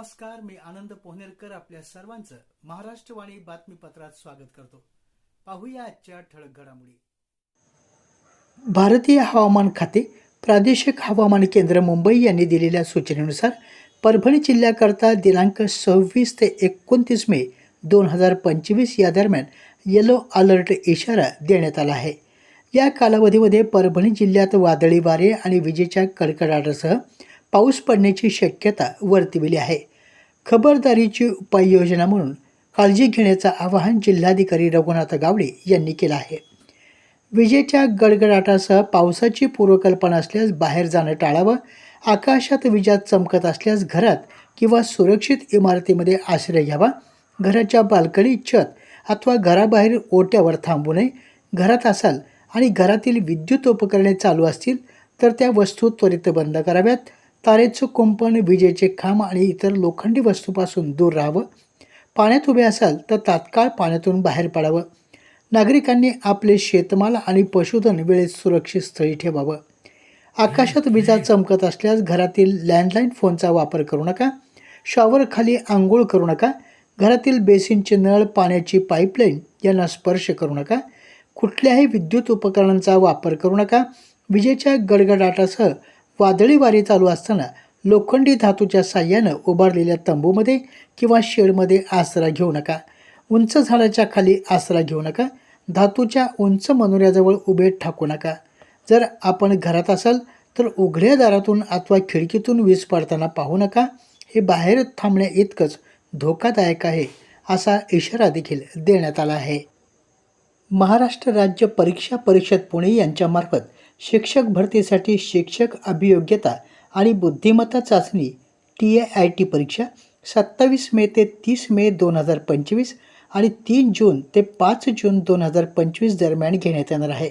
नमस्कार मी आनंद पोहनेरकर आपल्या सर्वांचं महाराष्ट्रवाणी बातमीपत्रात स्वागत करतो. पाहूया आजच्या ठळक घडामोडी. भारतीय हवामान खाते प्रादेशिक हवामान केंद्र मुंबई यांनी दिलेल्या सूचनेनुसार परभणी जिल्ह्याकरता दिनांक सव्वीस ते एकोणतीस मे दोन हजार पंचवीस या दरम्यान येलो अलर्ट इशारा देण्यात आला आहे. या कालावधीमध्ये परभणी जिल्ह्यात वादळी वारे आणि विजेच्या कडकडाटासह पाऊस पडण्याची शक्यता वर्तविली आहे. खबरदारीची उपाययोजना म्हणून काळजी घेण्याचं आवाहन जिल्हाधिकारी रघुनाथ गावडे यांनी केलं आहे. विजेच्या गडगडाटासह पावसाची पूर्वकल्पना असल्यास बाहेर जाणं टाळावं आकाशात विजा चमकत असल्यास घरात किंवा सुरक्षित इमारतीमध्ये आश्रय घ्यावा घराच्या बाल्कनी छत अथवा घराबाहेर ओट्यावर थांबू नये घरात असाल आणि घरातील विद्युत उपकरणे चालू असतील तर त्या वस्तू त्वरित बंद कराव्यात. तारेचं कुंपण विजेचे खांब आणि इतर लोखंडी वस्तूपासून दूर राहावं. पाण्यात उभे असाल तर तात्काळ पाण्यातून बाहेर पडावं. नागरिकांनी आपले शेतमाल आणि पशुधन वेळेत सुरक्षित स्थळी ठेवावं. आकाशात विजा चमकत असल्यास घरातील लँडलाईन फोनचा वापर करू नका. शॉवरखाली आंघोळ करू नका. घरातील बेसिनचे नळ पाण्याची पाईपलाईन यांना स्पर्श करू नका. कुठल्याही विद्युत उपकरणांचा वापर करू नका. विजेच्या गडगडाटासह वादळी वारे चालू असताना लोखंडी धातूच्या साह्यानं उभारलेल्या तंबूमध्ये किंवा शेडमध्ये आसरा घेऊ नका. उंच झाडाच्या खाली आसरा घेऊ नका. धातूच्या उंच मनोऱ्याजवळ उभे ठाकू नका. जर आपण घरात असाल तर उघड्या दारातून अथवा खिडकीतून वीज पडताना पाहू नका. हे बाहेर थांबण्या इतकंच धोकादायक आहे असा इशारा देखील देण्यात आला आहे. महाराष्ट्र राज्य परीक्षा परिषद पुणे यांच्यामार्फत शिक्षक भरतीसाठी शिक्षक अभियोग्यता आणि बुद्धिमत्ता चाचणी टी ए आय टी परीक्षा सत्तावीस मे ते तीस मे दोन हजार पंचवीस आणि तीन जून ते पाच जून दोन हजार पंचवीस दरम्यान घेण्यात येणार आहे.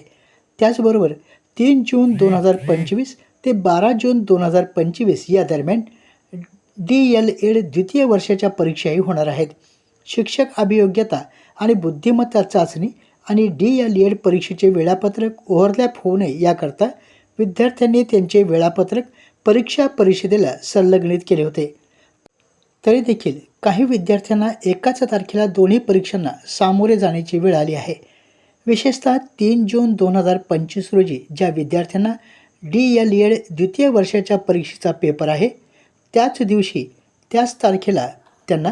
त्याचबरोबर तीन जून दोन हजार पंचवीस ते बारा जून दोन हजार पंचवीस या दरम्यान डी एल एड द्वितीय वर्षाच्या परीक्षाही होणार आहेत. शिक्षक अभियोग्यता आणि बुद्धिमत्ता चाचणी आणि डी एल एड परीक्षेचे वेळापत्रक ओव्हरलॅप होऊ नये याकरता विद्यार्थ्यांनी त्यांचे वेळापत्रक परीक्षा परिषदेला संलग्नित केले होते. तरी देखील काही विद्यार्थ्यांना एकाच तारखेला दोन्ही परीक्षांना सामोरे जाण्याची वेळ आली आहे. विशेषतः तीन जून दोन हजार पंचवीस रोजी ज्या विद्यार्थ्यांना डी एल एड द्वितीय वर्षाच्या परीक्षेचा पेपर आहे त्याच दिवशी त्याच तारखेला त्यांना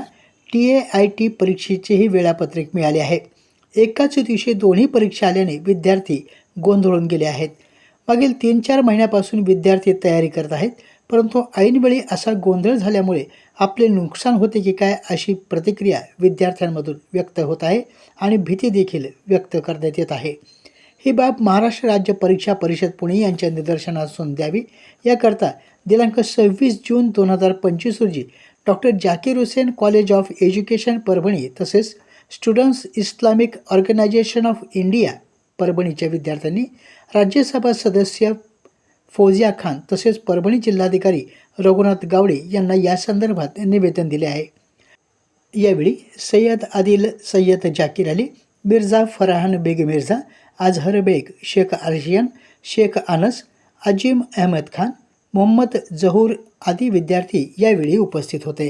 टी ए आय टी परीक्षेचेही वेळापत्रक मिळाले आहे. एकाच दिवशी दोन्ही परीक्षा आल्याने विद्यार्थी गोंधळून गेले आहेत. मागील तीन चार महिन्यापासून विद्यार्थी तयारी करत आहेत परंतु ऐनवेळी असा गोंधळ झाल्यामुळे आपले नुकसान होते की काय अशी प्रतिक्रिया विद्यार्थ्यांमधून व्यक्त होत आहे आणि भीती देखील व्यक्त करण्यात येत आहे. ही बाब महाराष्ट्र राज्य परीक्षा परिषद पुणे यांच्या निदर्शनासून द्यावी. याकरता दिनांक सव्वीस जून दोन हजार पंचवीस रोजी doctor Zakir Hussain college of education Parbhani तसेच students Islamic organisation of India परभणीच्या विद्यार्थ्यांनी राज्यसभा सदस्य फौजिया खान तसेच परभणी जिल्हाधिकारी रघुनाथ गावडे यांना या संदर्भात निवेदन दिले आहे. यावेळी सय्यद आदिल सय्यद जाकीर अली मिर्झा फरहान बेग मिर्झा अजहर बेग शेख आर्शियन शेख अनस अजीम अहमद खान मोहम्मद जहूर आदी विद्यार्थी यावेळी उपस्थित होते.